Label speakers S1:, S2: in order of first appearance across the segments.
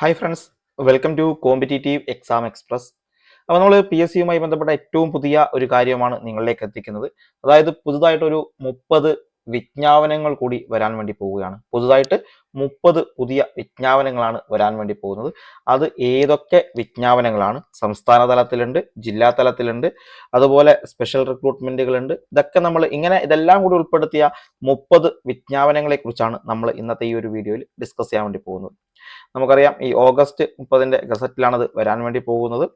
S1: Hi friends welcome to competitive exam express അപ്പോൾ നമ്മൾ P S സിയുമായി ബന്ധപ്പെട്ട ഏറ്റവും പുതിയ ഒരു കാര്യമാണ് നിങ്ങളിലേക്ക് എത്തിക്കുന്നത്. അതായത് പുതുതായിട്ടൊരു മുപ്പത് വിജ്ഞാപനങ്ങൾ കൂടി വരാൻ വേണ്ടി പോവുകയാണ്. പുതുതായിട്ട് മുപ്പത് പുതിയ വിജ്ഞാപനങ്ങളാണ് വരാൻ വേണ്ടി പോകുന്നത്. അത് ഏതൊക്കെ വിജ്ഞാപനങ്ങളാണ്? സംസ്ഥാന തലത്തിലുണ്ട് ജില്ലാ തലത്തിലുണ്ട് അതുപോലെ സ്പെഷ്യൽ റിക്രൂട്ട്മെന്റുകൾ ഉണ്ട് ഇതൊക്കെ നമ്മൾ ഇങ്ങനെ ഇതെല്ലാം കൂടി ഉൾപ്പെടുത്തിയ മുപ്പത് വിജ്ഞാപനങ്ങളെ കുറിച്ചാണ് നമ്മൾ ഇന്നത്തെ ഈ ഒരു വീഡിയോയിൽ ഡിസ്കസ് ചെയ്യാൻ വേണ്ടി പോകുന്നത്. നമുക്കറിയാം ഈ ഓഗസ്റ്റ് മുപ്പതിന്റെ ഗസറ്റിലാണ് അത് വരാൻ വേണ്ടി പോകുന്നത്.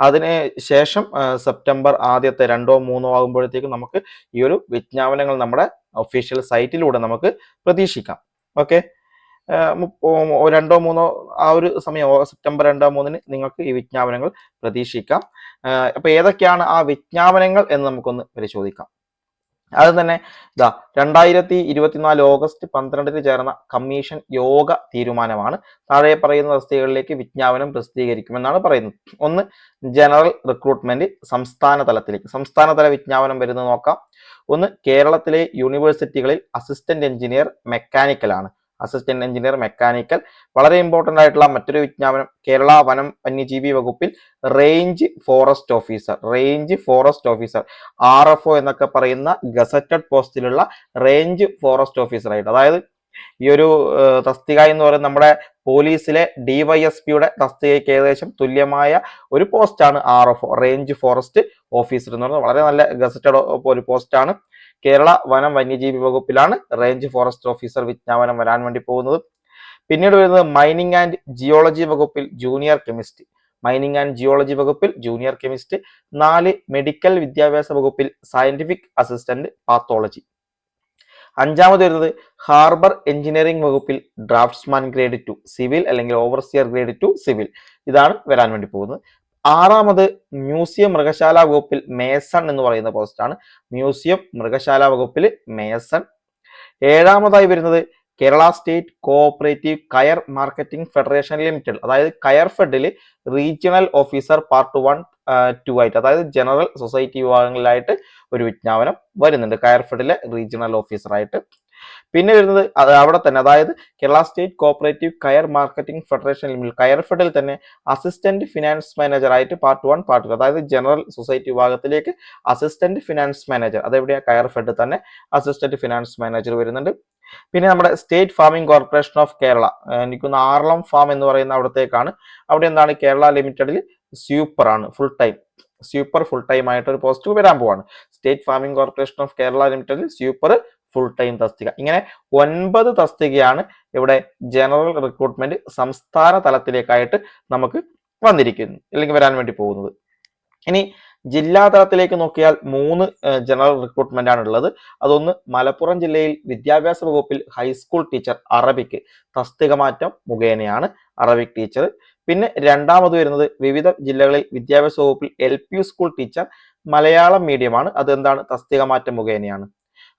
S1: അതിന് ശേഷം സെപ്റ്റംബർ ആദ്യത്തെ രണ്ടോ മൂന്നോ ആകുമ്പോഴത്തേക്കും നമുക്ക് ഈ ഒരു വിജ്ഞാപനങ്ങൾ നമ്മുടെ ഒഫീഷ്യൽ സൈറ്റിലൂടെ നമുക്ക് പ്രതീക്ഷിക്കാം. ഓക്കെ രണ്ടോ മൂന്നോ ആ ഒരു സമയം സെപ്റ്റംബർ രണ്ടോ മൂന്നിന് നിങ്ങൾക്ക് ഈ വിജ്ഞാപനങ്ങൾ പ്രതീക്ഷിക്കാം. അപ്പോൾ അപ്പൊ ഏതൊക്കെയാണ് ആ വിജ്ഞാപനങ്ങൾ എന്ന് നമുക്കൊന്ന് പരിശോധിക്കാം. അത് തന്നെ ഇതാ രണ്ടായിരത്തി ഇരുപത്തിനാല് ഓഗസ്റ്റ് പന്ത്രണ്ടിന് ചേർന്ന കമ്മീഷൻ യോഗ തീരുമാനമാണ്. താഴെ പറയുന്ന തസ്തികകളിലേക്ക് വിജ്ഞാപനം പ്രസിദ്ധീകരിക്കുമെന്നാണ് പറയുന്നത്. ഒന്ന് ജനറൽ റിക്രൂട്ട്മെന്റ് സംസ്ഥാന തലത്തിലേക്ക് സംസ്ഥാന തല വിജ്ഞാപനം വരുന്നത് നോക്കാം. ഒന്ന് കേരളത്തിലെ യൂണിവേഴ്സിറ്റികളിൽ അസിസ്റ്റന്റ് എഞ്ചിനീയർ മെക്കാനിക്കൽ ആണ് അസിസ്റ്റന്റ് എഞ്ചിനീയർ മെക്കാനിക്കൽ. വളരെ ഇമ്പോർട്ടന്റ് ആയിട്ടുള്ള മറ്റൊരു വിജ്ഞാപനം കേരള വനം വന്യജീവി വകുപ്പിൽ range forest officer range forest officer R F O എന്നൊക്കെ പറയുന്ന ഗസറ്റഡ് പോസ്റ്റിലുള്ള റേഞ്ച് ഫോറസ്റ്റ് ഓഫീസർ ആയിട്ട്. അതായത് ഈ ഒരു തസ്തിക എന്ന് പറയുന്നത് നമ്മുടെ പോലീസിലെ ഡിവൈഎസ്പിയുടെ തസ്തികയ്ക്ക് ഏകദേശം തുല്യമായ ഒരു പോസ്റ്റാണ് R F range forest officer എന്ന് പറയുന്നത്. വളരെ നല്ല ഗസറ്റഡ് ഒരു പോസ്റ്റാണ് കേരള വനം വന്യജീവി വകുപ്പിലാണ് റേഞ്ച് ഫോറസ്റ്റ് ഓഫീസർ വിജ്ഞാപനം വരാൻ വേണ്ടി പോകുന്നത്. പിന്നീട് വരുന്നത് മൈനിങ് ആൻഡ് ജിയോളജി വകുപ്പിൽ junior chemist mining and geology വകുപ്പിൽ ജൂനിയർ കെമിസ്റ്റ് നാല് മെഡിക്കൽ വിദ്യാഭ്യാസ വകുപ്പിൽ സയന്റിഫിക് അസിസ്റ്റന്റ് പാത്തോളജി അഞ്ചാമത് വരുന്നത് ഹാർബർ എഞ്ചിനീയറിംഗ് വകുപ്പിൽ ഡ്രാഫ്റ്റ്സ്മാൻ ഗ്രേഡ് ടു സിവിൽ അല്ലെങ്കിൽ ഓവർസിയർ ഗ്രേഡ് ടു സിവിൽ ഇതാണ് വരാൻ വേണ്ടി പോകുന്നത്. ആറാമത് മ്യൂസിയം മൃഗശാല വകുപ്പിൽ മേസൺ എന്ന് പറയുന്ന പോസ്റ്റാണ് മ്യൂസിയം മൃഗശാല വകുപ്പിൽ മേസൺ. ഏഴാമതായി വരുന്നത് Kerala state cooperative coir marketing federation limited അതായത് coir ഫെഡിൽ regional officer part one two ആയിട്ട് അതായത് ജനറൽ സൊസൈറ്റി വിഭാഗങ്ങളിലായിട്ട് ഒരു വിജ്ഞാപനം വരുന്നുണ്ട്. കയർ ഫെഡിലെ റീജിയണൽ ഓഫീസറായിട്ട്. പിന്നെ വരുന്നത് അവിടെ തന്നെ അതായത് Kerala state cooperative coir marketing federation limited coir ഫെഡിൽ തന്നെ അസിസ്റ്റന്റ് ഫിനാൻസ് മാനേജർ ആയിട്ട് പാർട്ട് വൺ പാർട്ട് ടു അതായത് ജനറൽ സൊസൈറ്റി വിഭാഗത്തിലേക്ക് അസിസ്റ്റന്റ് ഫിനാൻസ് മാനേജർ അതെവിടെയാ കയർ ഫെഡ് തന്നെ അസിസ്റ്റന്റ് ഫിനാൻസ് മാനേജർ വരുന്നുണ്ട്. പിന്നെ നമ്മുടെ state farming corporation of Kerala എനിക്കൊന്ന് ആർളം ഫാം എന്ന് പറയുന്ന അവിടത്തേക്കാണ്. അവിടെ എന്താണ്? കേരള ലിമിറ്റഡിൽ സൂപ്പർ ആണ് full time. Super full time ആയിട്ട് ഒരു പോസ്റ്റ് വരാൻ പോവാണ്. State farming corporation of Kerala ലിമിറ്റഡിൽ സ്യൂപ്പർ ഫുൾ ടൈം തസ്തിക. ഇങ്ങനെ ഒൻപത് തസ്തികയാണ് ഇവിടെ ജനറൽ റിക്രൂട്ട്മെന്റ് സംസ്ഥാന തലത്തിലേക്കായിട്ട് നമുക്ക് വന്നിരിക്കുന്നു അല്ലെങ്കിൽ വരാൻ വേണ്ടി പോകുന്നത്. ഇനി ജില്ലാ തലത്തിലേക്ക് നോക്കിയാൽ മൂന്ന് ജനറൽ റിക്രൂട്ട്മെന്റ് ആണ് ഉള്ളത് അതൊന്ന് മലപ്പുറം ജില്ലയിൽ വിദ്യാഭ്യാസ വകുപ്പിൽ ഹൈസ്കൂൾ ടീച്ചർ അറബിക്ക് തസ്തിക മാറ്റം മുഖേനയാണ് അറബിക് ടീച്ചർ. പിന്നെ രണ്ടാമത് വരുന്നത് വിവിധ ജില്ലകളിൽ വിദ്യാഭ്യാസ വകുപ്പിൽ എൽ സ്കൂൾ ടീച്ചർ മലയാളം മീഡിയമാണ് അതെന്താണ്? തസ്തിക മാറ്റം മുഖേനയാണ്.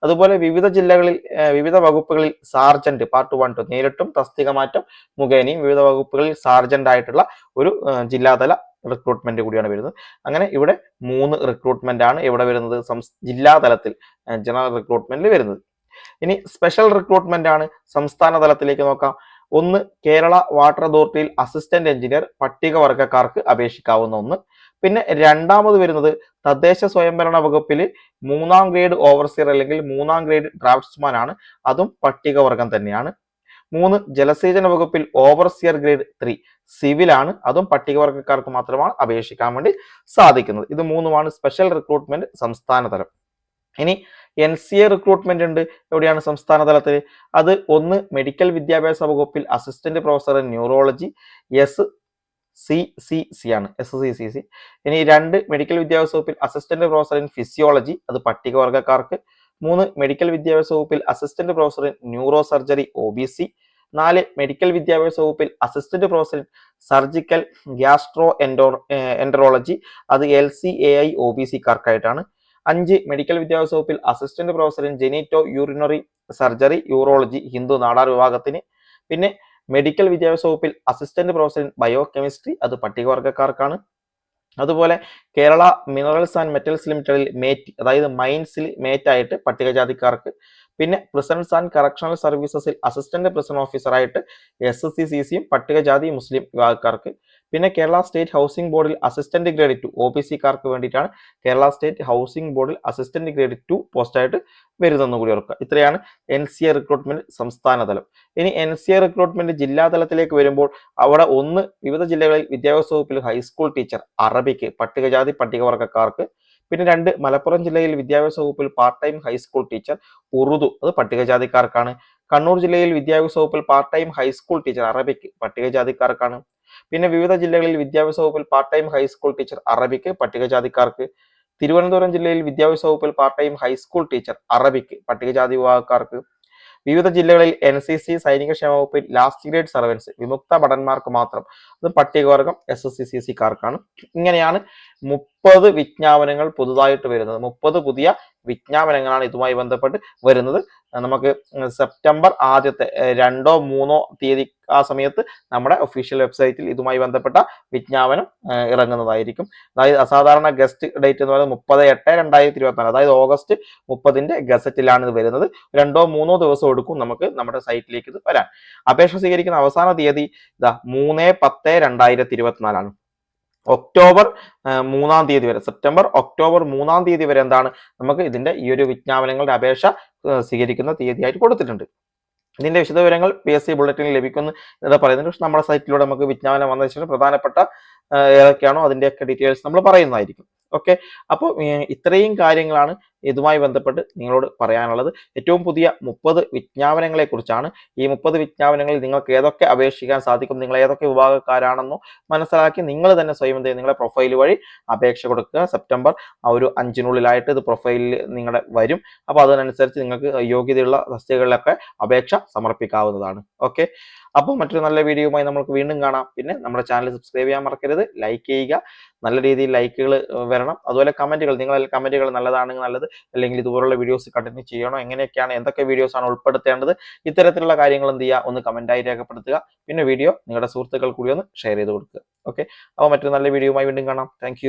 S1: അതുപോലെ വിവിധ ജില്ലകളിൽ വിവിധ വകുപ്പുകളിൽ സാർജന്റ് പാർട്ട് വൺ ടു നേരിട്ടും തസ്തിക മാറ്റം മുഖേനയും വിവിധ വകുപ്പുകളിൽ സാർജന്റ് ആയിട്ടുള്ള ഒരു ജില്ലാതല റിക്രൂട്ട്മെന്റ് കൂടിയാണ് വരുന്നത്. അങ്ങനെ ഇവിടെ മൂന്ന് റിക്രൂട്ട്മെന്റ് ആണ് ഇവിടെ വരുന്നത്. ജില്ലാതലത്തിൽ ജില്ലാ തലത്തിൽ ജനറൽ റിക്രൂട്ട്മെന്റിൽ വരുന്നത്. ഇനി സ്പെഷ്യൽ റിക്രൂട്ട്മെന്റ് ആണ് സംസ്ഥാന തലത്തിലേക്ക് നോക്കാം. ഒന്ന് കേരള വാട്ടർ അതോറിറ്റിയിൽ അസിസ്റ്റന്റ് എഞ്ചിനീയർ പട്ടികവർഗക്കാർക്ക് അപേക്ഷിക്കാവുന്ന ഒന്ന്. പിന്നെ രണ്ടാമത് വരുന്നത് തദ്ദേശ സ്വയംഭരണ വകുപ്പിൽ മൂന്നാം ഗ്രേഡ് ഓവർസിയർ അല്ലെങ്കിൽ മൂന്നാം ഗ്രേഡ് ഡ്രാഫ്റ്റ്സ്മാൻ ആണ്. അതും പട്ടികവർഗം തന്നെയാണ്. മൂന്ന് ജലസേചന വകുപ്പിൽ ഓവർസിയർ ഗ്രേഡ് ത്രീ ആണ്. അതും പട്ടികവർഗക്കാർക്ക് മാത്രമാണ് അപേക്ഷിക്കാൻ വേണ്ടി സാധിക്കുന്നത്. ഇത് മൂന്നുമാണ് സ്പെഷ്യൽ റിക്രൂട്ട്മെന്റ് സംസ്ഥാന തലം. ഇനി എൻ സി എ റിക്രൂട്ട്മെന്റ് ഉണ്ട്. എവിടെയാണ് സംസ്ഥാന തലത്തിൽ അത് ഒന്ന് മെഡിക്കൽ വിദ്യാഭ്യാസ വകുപ്പിൽ assistant professor neurology S C C C ആണ്. എസ് സി സി സി ഇനി രണ്ട് മെഡിക്കൽ വിദ്യാഭ്യാസ വകുപ്പിൽ അസിസ്റ്റന്റ് പ്രൊഫസർ ഇൻ ഫിസിയോളജി അത് പട്ടികവർഗക്കാർക്ക് മൂന്ന് മെഡിക്കൽ വിദ്യാഭ്യാസ വകുപ്പിൽ assistant professor in neuro surgery O B C നാല് മെഡിക്കൽ വിദ്യാഭ്യാസ വകുപ്പിൽ assistant professor surgical gastro endo enterology അത് L C A I O B സിക്കാർക്കായിട്ടാണ് അഞ്ച് മെഡിക്കൽ വിദ്യാഭ്യാസ വകുപ്പിൽ assistant professor in genito urinary surgery urology Hindu Nadar വിഭാഗത്തിന്. പിന്നെ medical വിദ്യാഭ്യാസ വകുപ്പിൽ assistant professor in bio chemistry അത് പട്ടികവർഗക്കാർക്കാണ് അതുപോലെ കേരള മിനറൽസ് ആൻഡ് മെറ്റൽസ് ലിമിറ്റഡിൽ മേറ്റ് അതായത് മൈൻസിൽ മേറ്റ് ആയിട്ട് പട്ടികജാതിക്കാർക്ക്. പിന്നെ പ്രിസൺസ് ആൻഡ് കറക്ഷണൽ സർവീസസിൽ അസിസ്റ്റന്റ് പ്രിസൺ ഓഫീസറായിട്ട് എസ് എസ് സി സി സിയും പട്ടികജാതി മുസ്ലിം വിഭാഗക്കാർക്ക് പിന്നെ കേരള സ്റ്റേറ്റ് ഹൗസിംഗ് ബോർഡിൽ assistant grade two O B സിക്കാർക്ക് വേണ്ടിയിട്ടാണ് കേരള സ്റ്റേറ്റ് ഹൗസിംഗ് ബോർഡിൽ അസിസ്റ്റന്റ് ഗ്രേഡ് ടു പോസ്റ്റായിട്ട് വരുന്നതെന്ന് കൂടി ഓർക്കുക. ഇത്രയാണ് എൻ സി എ റിക്രൂട്ട്മെന്റ് സംസ്ഥാന തലം. ഇനി എൻ സി എ റിക്രൂട്ട്മെന്റ് ജില്ലാ തലത്തിലേക്ക് വരുമ്പോൾ അവിടെ ഒന്ന് വിവിധ ജില്ലകളിൽ വിദ്യാഭ്യാസ വകുപ്പിൽ ഹൈസ്കൂൾ ടീച്ചർ അറബിക്ക് പട്ടികജാതി പട്ടികവർഗക്കാർക്ക് പിന്നെ രണ്ട് മലപ്പുറം ജില്ലയിൽ വിദ്യാഭ്യാസ വകുപ്പിൽ part time high school teacher Urdu അത് പട്ടികജാതിക്കാർക്കാണ്. കണ്ണൂർ ജില്ലയിൽ വിദ്യാഭ്യാസ വകുപ്പിൽ part time high school teacher Arabic പട്ടികജാതിക്കാർക്കാണ്. പിന്നെ വിവിധ ജില്ലകളിൽ വിദ്യാഭ്യാസ വകുപ്പിൽ part time high school teacher Arabic പട്ടികജാതിക്കാർക്ക്. Thiruvananthapuram ജില്ലയിൽ വിദ്യാഭ്യാസ വകുപ്പിൽ part time high school teacher Arabic പട്ടികജാതി വിഭാഗക്കാർക്ക്. വിവിധ ജില്ലകളിൽ എൻ സി സി സൈനിക ക്ഷേമ വകുപ്പിൽ ലാസ്റ്റ് ഗ്രേഡ് സർവൻസ് വിമുക്ത ഭടന്മാർക്ക് മാത്രം. അത് പട്ടികവർഗം എസ് എസ് സി സി സിക്കാർക്കാണ് ഇങ്ങനെയാണ് മുപ്പത് വിജ്ഞാപനങ്ങൾ പുതുതായിട്ട് വരുന്നത്. മുപ്പത് പുതിയ വിജ്ഞാപനങ്ങളാണ് ഇതുമായി ബന്ധപ്പെട്ട് വരുന്നത്. നമുക്ക് സെപ്റ്റംബർ ആദ്യത്തെ രണ്ടോ മൂന്നോ തീയതി ആ സമയത്ത് നമ്മുടെ ഒഫീഷ്യൽ വെബ്സൈറ്റിൽ ഇതുമായി ബന്ധപ്പെട്ട വിജ്ഞാപനം ഇറങ്ങുന്നതായിരിക്കും. അതായത് അസാധാരണ ഗസ്റ്റ് ഡേറ്റ് എന്ന് പറയുന്നത് മുപ്പത് എട്ട് രണ്ടായിരത്തി ഇരുപത്തിനാല് അതായത് ഓഗസ്റ്റ് മുപ്പതിന്റെ ഗസറ്റിലാണ് ഇത് വരുന്നത്. രണ്ടോ മൂന്നോ ദിവസം എടുക്കും നമുക്ക് നമ്മുടെ സൈറ്റിലേക്ക് ഇത് വരാൻ. അപേക്ഷ സ്വീകരിക്കുന്ന അവസാന തീയതി ഇതാ മൂന്ന് പത്ത് രണ്ടായിരത്തി ഇരുപത്തിനാലാണ് ഒക്ടോബർ മൂന്നാം തീയതി വരെ സെപ്റ്റംബർ ഒക്ടോബർ മൂന്നാം തീയതി വരെ എന്താണ് നമുക്ക് ഇതിന്റെ ഈ ഒരു വിജ്ഞാപനങ്ങളുടെ അപേക്ഷ സ്വീകരിക്കുന്ന തീയതിയായിട്ട് കൊടുത്തിട്ടുണ്ട്. ഇതിന്റെ വിശദവിവരങ്ങൾ പി എസ് സി ബുള്ളറ്റിനിൽ ലഭിക്കുന്നു എന്താ പറയുന്നത് പക്ഷെ നമ്മുടെ സൈറ്റിലൂടെ നമുക്ക് വിജ്ഞാപനം വന്നതിന് ശേഷം പ്രധാനപ്പെട്ട ഏതൊക്കെയാണോ അതിന്റെയൊക്കെ ഡീറ്റെയിൽസ് നമ്മൾ പറയുന്നതായിരിക്കും. ഓക്കെ അപ്പോൾ ഇത്രയും കാര്യങ്ങളാണ് ഇതുമായി ബന്ധപ്പെട്ട് നിങ്ങളോട് പറയാനുള്ളത്. ഏറ്റവും പുതിയ മുപ്പത് വിജ്ഞാപനങ്ങളെ കുറിച്ചാണ് ഈ മുപ്പത് വിജ്ഞാപനങ്ങളിൽ നിങ്ങൾക്ക് ഏതൊക്കെ അപേക്ഷിക്കാൻ സാധിക്കും നിങ്ങൾ ഏതൊക്കെ വിഭാഗക്കാരാണെന്നോ മനസ്സിലാക്കി നിങ്ങൾ തന്നെ സ്വയം എന്ത് നിങ്ങളുടെ പ്രൊഫൈൽ വഴി അപേക്ഷ കൊടുക്കുക. സെപ്റ്റംബർ ആ ഒരു അഞ്ചിനുള്ളിലായിട്ട് ഇത് പ്രൊഫൈലിൽ നിങ്ങളുടെ വരും. അപ്പോൾ അതിനനുസരിച്ച് നിങ്ങൾക്ക് യോഗ്യതയുള്ള തസ്തികകളിലൊക്കെ അപേക്ഷ സമർപ്പിക്കാവുന്നതാണ്. ഓക്കെ? അപ്പോൾ മറ്റൊരു നല്ല വീഡിയോയുമായി നമുക്ക് വീണ്ടും കാണാം. പിന്നെ നമ്മുടെ ചാനൽ സബ്സ്ക്രൈബ് ചെയ്യാൻ മറക്കരുത്. ലൈക്ക് ചെയ്യുക. നല്ല രീതിയിൽ ലൈക്കുകൾ വരണം. അതുപോലെ കമന്റുകൾ നിങ്ങൾ കമന്റുകൾ നല്ലതാണെങ്കിൽ നല്ലത്. അല്ലെങ്കിൽ ഇതുപോലുള്ള വീഡിയോസ് കണ്ടിന്യൂ ചെയ്യണോ? എങ്ങനെയൊക്കെയാണ്? എന്തൊക്കെ വീഡിയോസ് ആണ് ഉൾപ്പെടുത്തേണ്ടത്? ഇത്തരത്തിലുള്ള കാര്യങ്ങൾ എന്ത് ചെയ്യുക? ഒന്ന് കമന്റായി രേഖപ്പെടുത്തുക. പിന്നെ വീഡിയോ നിങ്ങളുടെ സുഹൃത്തുക്കൾ കൂടി ഒന്ന് ഷെയർ ചെയ്ത് കൊടുക്കുക. ഓക്കെ അപ്പോൾ മറ്റൊരു നല്ല വീഡിയോയുമായി വീണ്ടും കാണാം. താങ്ക്